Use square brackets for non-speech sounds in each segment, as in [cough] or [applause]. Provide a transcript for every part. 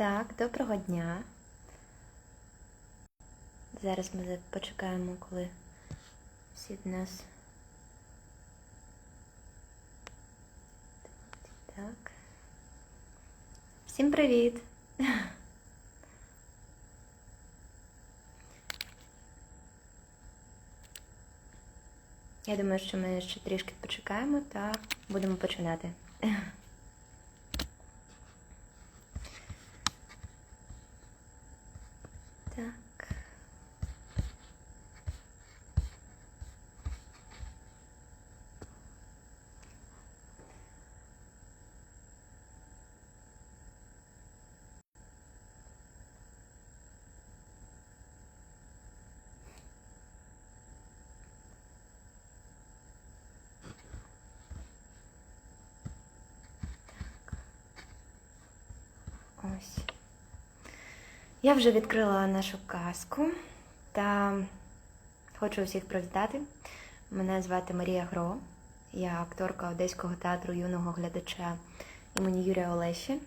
Так, доброго дня. Зараз ми почекаємо, коли всі в нас. Так. Всім привіт! Я думаю, що ми ще трішки почекаємо та будемо починати. Так. Ось. Я вже відкрила нашу казку та хочу усіх привітати. Мене звати Марія Гро. Я акторка Одеського театру юного глядача імені Юрія Олеші.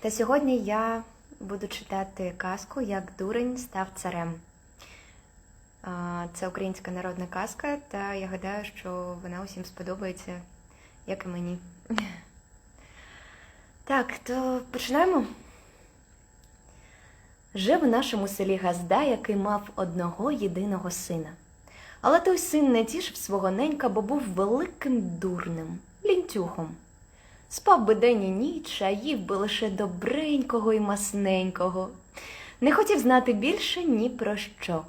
Та сьогодні я буду читати казку Як дурень став царем. Це українська народна казка, та я гадаю, що вона усім сподобається, як і мені. Так, то починаємо. Жив у нашому селі Газда, який мав одного єдиного сина. Але той син не тішив свого ненька, бо був великим дурним, лінтюхом. Спав би день і ніч, а їв би лише добренького і масненького. Не хотів знати більше ні про що.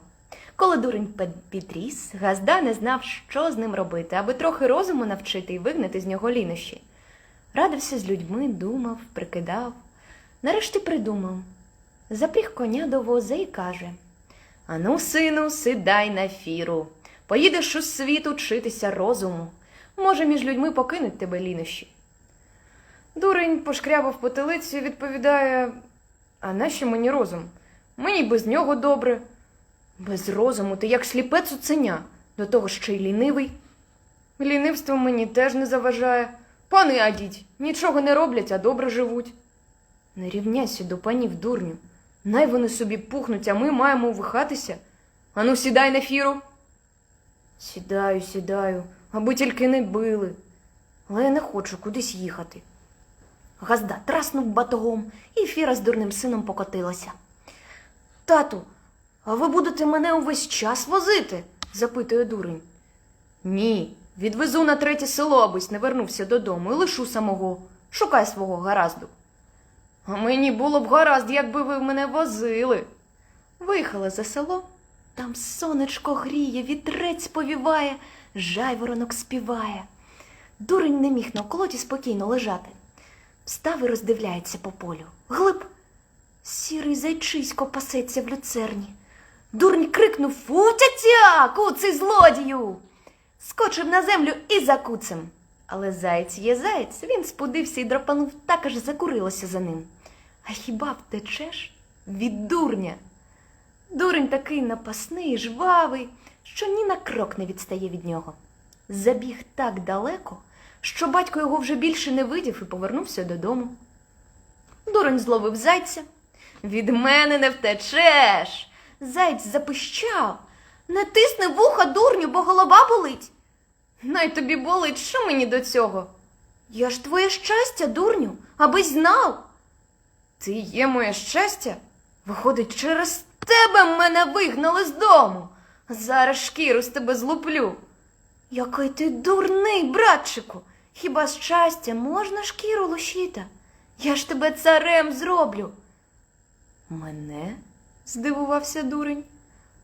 Коли дурень підріс, Газда не знав, що з ним робити, аби трохи розуму навчити і вигнати з нього лінощі. Радився з людьми, думав, прикидав. Нарешті придумав. Запріг коня до воза і каже Ану, сину, сідай на фіру. Поїдеш у світ учитися розуму. Може, між людьми покинуть тебе лінощі. Дурень пошкрябав потилицю і відповідає А нащо мені розум? Мені без нього добре. Без розуму ти як сліпе цуценя, до того ще й лінивий. Лінивство мені теж не заважає. Пани адіть, нічого не роблять, а добре живуть. Не рівняйся до панів дурню. Най вони собі пухнуть, а ми маємо вихатися. Ану, сідай на фіру. Сідаю, сідаю, аби тільки не били. Але я не хочу кудись їхати. Газда траснув батогом, і фіра з дурним сином покотилася. Тату, а ви будете мене увесь час возити? запитує дурень. Ні, відвезу на третє село, абись не вернувся додому і лишу самого. Шукай свого гаразду. А мені було б гаразд, якби ви мене возили. Виїхали за село. Там сонечко гріє, вітрець повіває, жайворонок співає. Дурень не міг на колоті спокійно лежати. Встав і роздивляється по полю. Глиб. Сірий зайчисько пасеться в люцерні. Дурень крикнув Фу-тя-тя, куций злодію. Скочив на землю і за куцем. Але заєць є заєць, він спудився і драпанув так, аж закурилося за ним. А хіба втечеш від дурня? Дурень такий напасний, жвавий, що ні на крок не відстає від нього. Забіг так далеко, що батько його вже більше не видів і повернувся додому. Дурень зловив зайця. Від мене не втечеш. Заєць запищав. Не тисни вуха, дурню, бо голова болить. Най тобі болить, що мені до цього? Я ж твоє щастя, дурню, аби знав. Ти є моє щастя? Виходить, через тебе мене вигнали з дому. Зараз шкіру з тебе злуплю. Який ти дурний, братчику. Хіба з щастя можна шкіру лущити? Я ж тебе царем зроблю. Мене? здивувався дурень.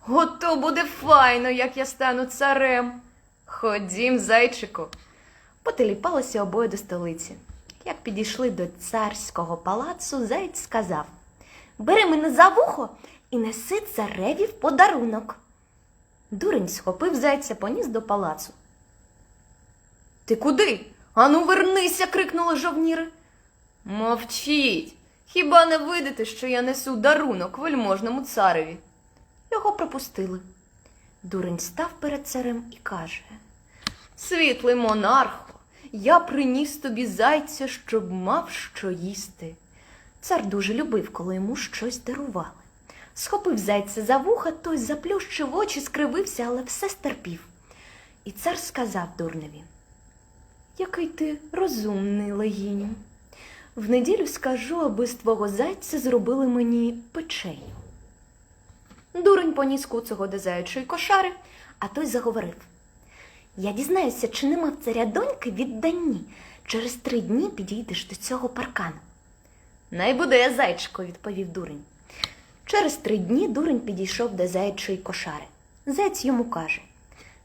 Ото буде файно, як я стану царем. Ходім, зайчику. Потеліпалися обоє до столиці. Як підійшли до царського палацу, заєць сказав Бери мене за вухо і неси цареві в подарунок. Дурень схопив зайця, поніс до палацу. Ти куди? Ану, вернися. крикнули жовніри. Мовчіть. Хіба не видите, що я несу дарунок вельможному цареві? Його пропустили. Дурень став перед царем і каже Світлий монархо, я приніс тобі зайця, щоб мав що їсти. Цар дуже любив, коли йому щось дарували. Схопив зайця за вуха, той заплющив очі, скривився, але все стерпів. І цар сказав дурневі: Який ти розумний, легіню. В неділю скажу, аби з твого зайця зробили мені печеню. Дурень поніс куцого до заячої кошари, а той заговорив. Я дізнаюся, чи нема в царя доньки віддані. Через три дні підійдеш до цього паркану. Най буде, зайчику, відповів дурень. Через три дні дурень підійшов до заячої кошари. Заєць йому каже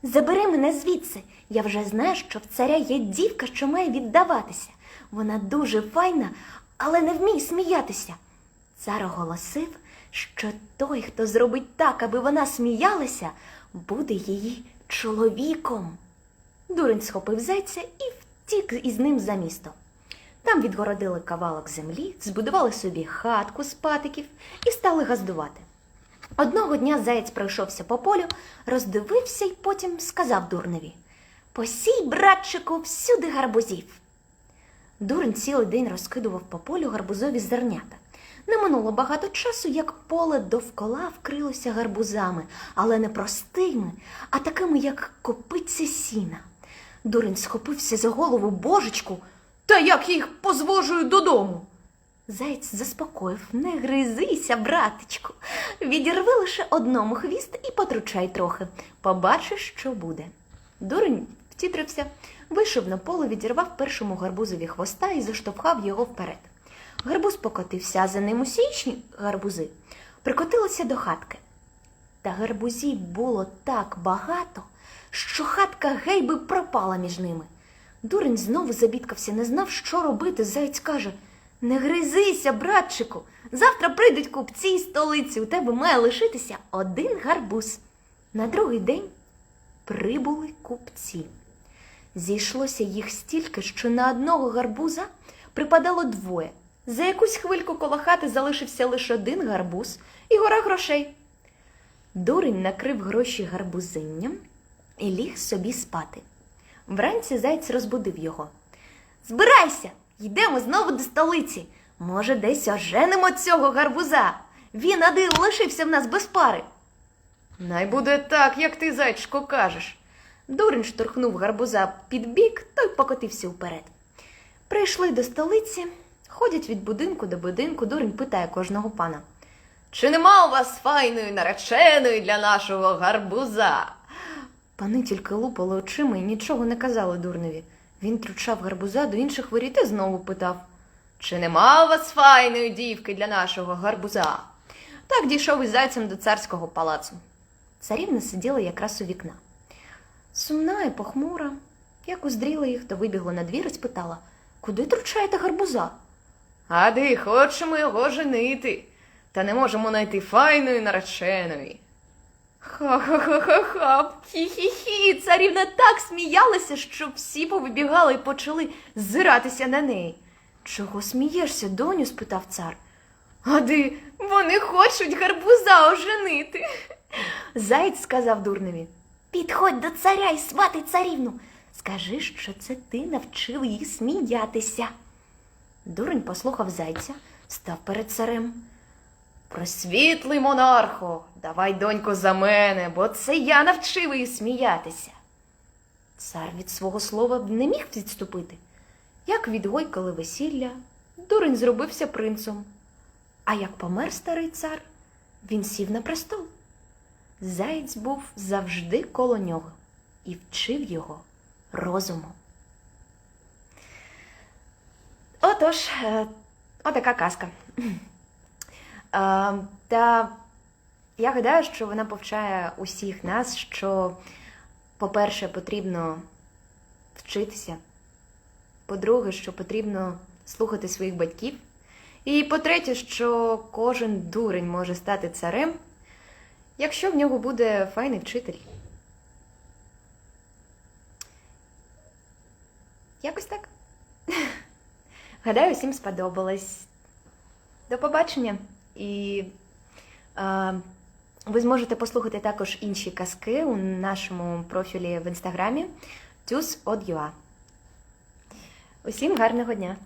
Забери мене звідси. Я вже знаю, що в царя є дівка, що має віддаватися. Вона дуже файна, але не вміє сміятися. Цар оголосив, що той, хто зробить так, аби вона сміялася, буде її чоловіком. Дурень схопив зайця і втік із ним за місто. Там відгородили кавалок землі, збудували собі хатку з патиків і стали газдувати. Одного дня заєць пройшовся по полю, роздивився й потім сказав дурневі Посій, братчику, всюди гарбузів. Дурень цілий день розкидував по полю гарбузові зернята. Не минуло багато часу, як поле довкола вкрилося гарбузами, але не простими, а такими, як копиця сіна. Дурень схопився за голову божечку. Та як їх позвожую додому? Заєць заспокоїв, не гризися, братечку. Відірви лише одному хвіст і потручай трохи. Побачиш, що буде. Дурень втітрився, вийшов на поле, відірвав першому гарбузові хвоста і заштовхав його вперед. Гарбуз покотився, за ним усі інші гарбузи прикотилися до хатки. Та гарбузів було так багато, що хатка гейби пропала між ними. Дурень знову забідкався, не знав, що робити. Заєць каже Не гризися, братчику. Завтра прийдуть купці із столиці. У тебе має лишитися один гарбуз. На другий день прибули купці. Зійшлося їх стільки, що на одного гарбуза припадало двоє. За якусь хвильку коло хати залишився лише один гарбуз і гора грошей. Дурень накрив гроші гарбузинням і ліг собі спати. Вранці зайць розбудив його. Збирайся, йдемо знову до столиці. Може, десь оженемо цього гарбуза. Він один лишився в нас без пари. Най буде так, як ти, зайчко, кажеш. Дурень штурхнув гарбуза під бік, той покотився вперед. Прийшли до столиці, ходять від будинку до будинку, дурень питає кожного пана. Чи нема у вас файної нареченої для нашого гарбуза? Пани тільки лупали очима і нічого не казали дурневі. Він тручав гарбуза до інших воріт і знову питав Чи нема у вас файної дівки для нашого гарбуза? Так дійшов із зайцем до царського палацу. Царівна сиділа якраз у вікна. Сумна і похмура, як уздріла їх, то вибігла на двір і спитала Куди тручаєте гарбуза? Ади, хочемо його женити, та не можемо знайти файної нареченої. Ха-ха-ха-ха-ха, хі-хі-хі. Царівна так сміялася, що всі повибігали і почали зиратися на неї. Чого смієшся, доню? спитав цар. Ади, вони хочуть гарбуза оженити. Заєць сказав дурневі. Підходь до царя і свати царівну. Скажи, що це ти навчив їх сміятися. Дурень послухав зайця, став перед царем. Просвітлий монархо, давай, донько, за мене, бо це я навчив її сміятися. Цар від свого слова не міг відступити. Як відгойкали весілля, дурень зробився принцом. А як помер старий цар, він сів на престол. Заєць був завжди коло нього і вчив його розуму. Отож, е, отака казка. [clears throat] Е, Та я гадаю, що вона повчає усіх нас, що, по-перше, потрібно вчитися. По-друге, що потрібно слухати своїх батьків. І по-третє, що кожен дурень може стати царем, якщо в нього буде файний вчитель. Якось так. Гадаю, усім сподобалось. До побачення. І е, ви зможете послухати також інші казки у нашому профілі в інстаграмі Тюс от Усім гарного дня!